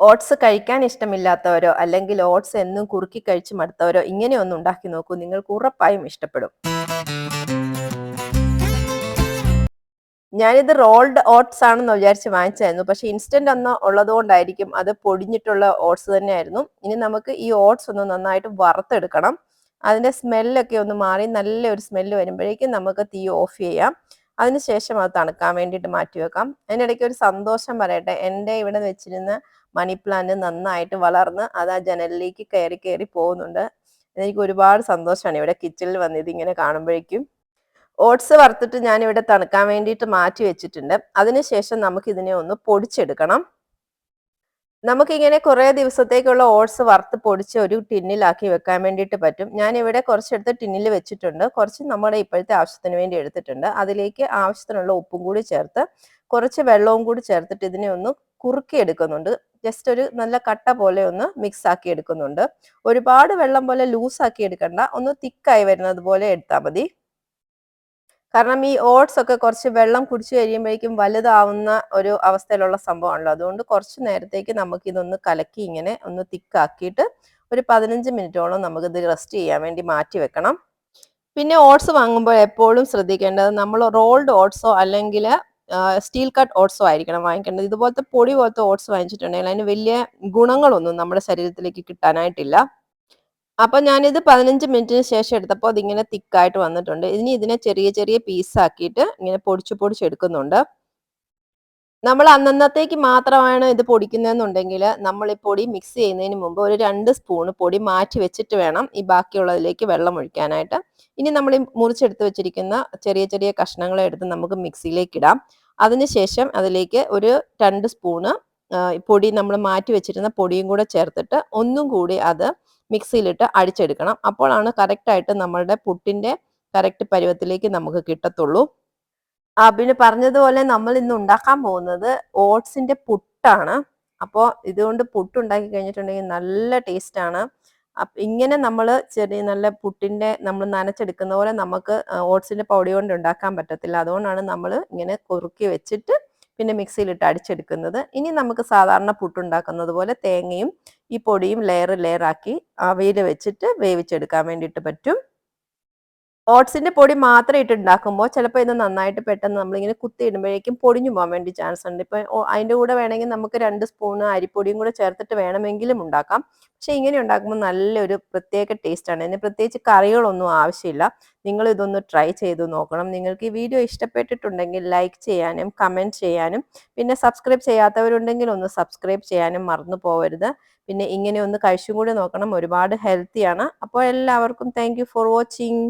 Oats കഴിക്കാൻ ഇഷ്ടമില്ലാത്തവരോ അല്ലെങ്കിൽ oats എന്നും കുറുക്കി കഴിച്ച് മടുത്തവരോ ഇങ്ങനെയൊന്നും ഉണ്ടാക്കി നോക്കൂ. നിങ്ങൾക്ക് ഉറപ്പായും ഇഷ്ടപ്പെടും. ഞാനിത് റോൾഡ് ഓട്സ് ആണെന്ന് വിചാരിച്ച് വാങ്ങിച്ചായിരുന്നു പക്ഷെ ഇൻസ്റ്റന്റ് ഒന്ന് ഉള്ളതുകൊണ്ടായിരിക്കും അത് പൊടിഞ്ഞിട്ടുള്ള ഓട്സ് തന്നെയായിരുന്നു. ഇനി നമുക്ക് ഈ ഓട്സ് ഒന്ന് നന്നായിട്ട് വറുത്തെടുക്കണം. അതിന്റെ സ്മെല്ലൊക്കെ ഒന്ന് മാറി നല്ലൊരു സ്മെല്ല് വരുമ്പോഴേക്കും നമുക്ക് തീ ഓഫ് ചെയ്യാം. അതിനുശേഷം അത് തണുക്കാൻ വേണ്ടിയിട്ട് മാറ്റി വെക്കാം. അതിനിടയ്ക്ക് ഒരു സന്തോഷം പറയട്ടെ. എന്റെ ഇവിടെ വെച്ചിരുന്ന മണി പ്ലാന്റ് നന്നായിട്ട് വളർന്ന് അത് ആ ജനലിലേക്ക് കയറി കയറി പോകുന്നുണ്ട്. എനിക്ക് ഒരുപാട് സന്തോഷമാണ് ഇവിടെ കിച്ചണിൽ വന്നത് ഇങ്ങനെ കാണുമ്പോഴേക്കും. ഓട്സ് വറുത്തിട്ട് ഞാൻ ഇവിടെ തണുക്കാൻ വേണ്ടിയിട്ട് മാറ്റി വെച്ചിട്ടുണ്ട്. അതിനുശേഷം നമുക്ക് ഇതിനെ ഒന്ന് പൊടിച്ചെടുക്കണം. നമുക്കിങ്ങനെ കുറേ ദിവസത്തേക്കുള്ള ഓട്സ് വറുത്ത് പൊടിച്ച് ഒരു ടിന്നിലാക്കി വെക്കാൻ വേണ്ടിയിട്ട് പറ്റും. ഞാൻ ഇവിടെ കുറച്ചെടുത്ത് ടിന്നിൽ വെച്ചിട്ടുണ്ട്. കുറച്ച് നമ്മുടെ ഇപ്പോഴത്തെ ആവശ്യത്തിന് വേണ്ടി എടുത്തിട്ടുണ്ട്. അതിലേക്ക് ആവശ്യത്തിനുള്ള ഉപ്പും കൂടി ചേർത്ത് കുറച്ച് വെള്ളവും കൂടി ചേർത്തിട്ട് ഇതിനെ ഒന്ന് കുറുക്കി എടുക്കുന്നുണ്ട് ജസ്റ്റ് ഒരു നല്ല കട്ട പോലെ ഒന്ന് മിക്സ് ആക്കി എടുക്കുന്നുണ്ട് ഒരുപാട് വെള്ളം പോലെ ലൂസാക്കി എടുക്കണ്ട ഒന്ന് തിക്കായി വരുന്നത് പോലെ എടുത്താൽ മതി. കാരണം ഈ ഓട്സ് ഒക്കെ കുറച്ച് വെള്ളം കുടിച്ചു കഴിയുമ്പോഴേക്കും വലുതാവുന്ന ഒരു അവസ്ഥയിലുള്ള സംഭവമാണല്ലോ. അതുകൊണ്ട് കുറച്ച് നേരത്തേക്ക് നമുക്ക് ഇതൊന്ന് കലക്കി ഇങ്ങനെ ഒന്ന് തിക്കാക്കിയിട്ട് ഒരു പതിനഞ്ച് മിനിറ്റോളം നമുക്കിത് റെസ്റ്റ് ചെയ്യാൻ വേണ്ടി മാറ്റി വെക്കണം. പിന്നെ ഓട്സ് വാങ്ങുമ്പോൾ എപ്പോഴും ശ്രദ്ധിക്കേണ്ടത് നമ്മൾ റോൾഡ് ഓട്സോ അല്ലെങ്കിൽ സ്റ്റീൽ കട്ട് ഓട്സോ ആയിരിക്കണം വാങ്ങിക്കേണ്ടത്. ഇതുപോലത്തെ പൊടി പോലത്തെ ഓട്സ് വാങ്ങിച്ചിട്ടുണ്ടെങ്കിൽ അതിന് വലിയ ഗുണങ്ങളൊന്നും നമ്മുടെ ശരീരത്തിലേക്ക് കിട്ടാനായിട്ടില്ല. അപ്പൊ ഞാനിത് പതിനഞ്ച് മിനിറ്റിന് ശേഷം എടുത്തപ്പോൾ അതിങ്ങനെ തിക്കായിട്ട് വന്നിട്ടുണ്ട്. ഇനി ഇതിനെ ചെറിയ ചെറിയ പീസ് പീസാക്കിയിട്ട് ഇങ്ങനെ പൊടിച്ചു പൊടിച്ചെടുക്കുന്നുണ്ട് നമ്മൾ അന്നന്നത്തേക്ക് മാത്രമാണ് ഇത് പൊടിക്കുന്നതെന്നുണ്ടെങ്കിൽ നമ്മൾ ഈ പൊടി മിക്സ് ചെയ്യുന്നതിന് മുമ്പ് ഒരു രണ്ട് സ്പൂണ് പൊടി മാറ്റി വെച്ചിട്ട് വേണം ഈ ബാക്കിയുള്ളതിലേക്ക് വെള്ളം ഒഴിക്കാനായിട്ട്. ഇനി നമ്മൾ ഈ മുറിച്ചെടുത്ത് വെച്ചിരിക്കുന്ന ചെറിയ ചെറിയ കഷ്ണങ്ങളെ എടുത്ത് നമുക്ക് മിക്സിയിലേക്ക് ഇടാം. അതിനുശേഷം അതിലേക്ക് ഒരു രണ്ട് സ്പൂണ് പൊടി നമ്മൾ മാറ്റി വെച്ചിരുന്ന പൊടിയും കൂടെ ചേർത്തിട്ട് ഒന്നും കൂടി അത് മിക്സിയിലിട്ട് അടിച്ചെടുക്കണം. അപ്പോഴാണ് കറക്റ്റായിട്ട് നമ്മളുടെ പുട്ടിന്റെ കറക്റ്റ് പരുവത്തിലേക്ക് നമുക്ക് കിട്ടത്തുള്ളൂ. ആ പിന്നെ പറഞ്ഞതുപോലെ നമ്മൾ ഇന്ന് ഉണ്ടാക്കാൻ പോകുന്നത് ഓട്സിന്റെ പുട്ടാണ്. അപ്പോൾ ഇതുകൊണ്ട് പുട്ട് ഉണ്ടാക്കി കഴിഞ്ഞിട്ടുണ്ടെങ്കിൽ നല്ല ടേസ്റ്റാണ് ഇങ്ങനെ നമ്മൾ ചെറിയ നല്ല പുട്ടിന്റെ നമ്മൾ നനച്ചെടുക്കുന്ന പോലെ നമുക്ക് ഓട്സിന്റെ പൗടി കൊണ്ട് ഉണ്ടാക്കാൻ പറ്റത്തില്ല. അതുകൊണ്ടാണ് നമ്മൾ ഇങ്ങനെ കുറുക്കി വെച്ചിട്ട് പിന്നെ മിക്സിയിലിട്ട് അടിച്ചെടുക്കുന്നത്. ഇനി നമുക്ക് സാധാരണ പുട്ടുണ്ടാക്കുന്നത് പോലെ തേങ്ങയും ഈ പൊടിയും ലെയർ ആക്കി അവയിൽ വെച്ചിട്ട് വേവിച്ചെടുക്കാൻ വേണ്ടിയിട്ട് പറ്റും. ഓട്സിന്റെ പൊടി മാത്രം ഇട്ട് ഉണ്ടാക്കുമ്പോൾ ചിലപ്പോൾ ഇത് നന്നായിട്ട് പെട്ടെന്ന് നമ്മളിങ്ങനെ കുത്തി ഇടുമ്പോഴേക്കും പൊടിഞ്ഞു പോകാൻ വേണ്ടി ചാൻസ് ഉണ്ട്. ഇപ്പൊ അതിന്റെ കൂടെ വേണമെങ്കിൽ നമുക്ക് രണ്ട് സ്പൂൺ അരിപ്പൊടിയും കൂടെ ചേർത്തിട്ട് വേണമെങ്കിലും ഉണ്ടാക്കാം. പക്ഷെ ഇങ്ങനെ ഉണ്ടാക്കുമ്പോൾ നല്ലൊരു പ്രത്യേക ടേസ്റ്റ് ആണ്. ഇതിന് പ്രത്യേകിച്ച് കറികളൊന്നും ആവശ്യമില്ല. നിങ്ങൾ ഇതൊന്ന് ട്രൈ ചെയ്ത് നോക്കണം. നിങ്ങൾക്ക് ഈ വീഡിയോ ഇഷ്ടപ്പെട്ടിട്ടുണ്ടെങ്കിൽ ലൈക്ക് ചെയ്യാനും കമന്റ് ചെയ്യാനും പിന്നെ സബ്സ്ക്രൈബ് ചെയ്യാത്തവരുണ്ടെങ്കിൽ ഒന്ന് സബ്സ്ക്രൈബ് ചെയ്യാനും മറന്നു പോകരുത് പിന്നെ ഇങ്ങനെ ഒന്ന് കഴിച്ചും കൂടി നോക്കണം. ഒരുപാട് ഹെൽത്തിയാണ് അപ്പോൾ എല്ലാവർക്കും താങ്ക് ഫോർ വാച്ചിങ്